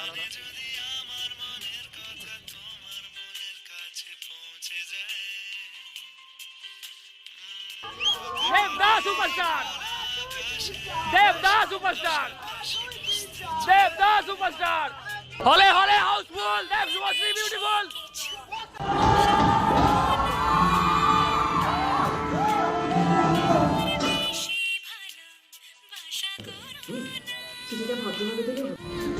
আলাদা Dev da superstar Dev da superstar. Dev da superstar. হলে হলে হাউসফুল দেব Subhashree beautiful ভদ্রভাবে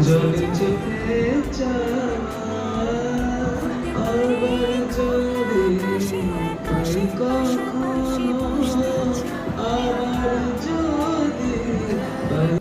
যদি যেতে চাই আবার যদি কখনো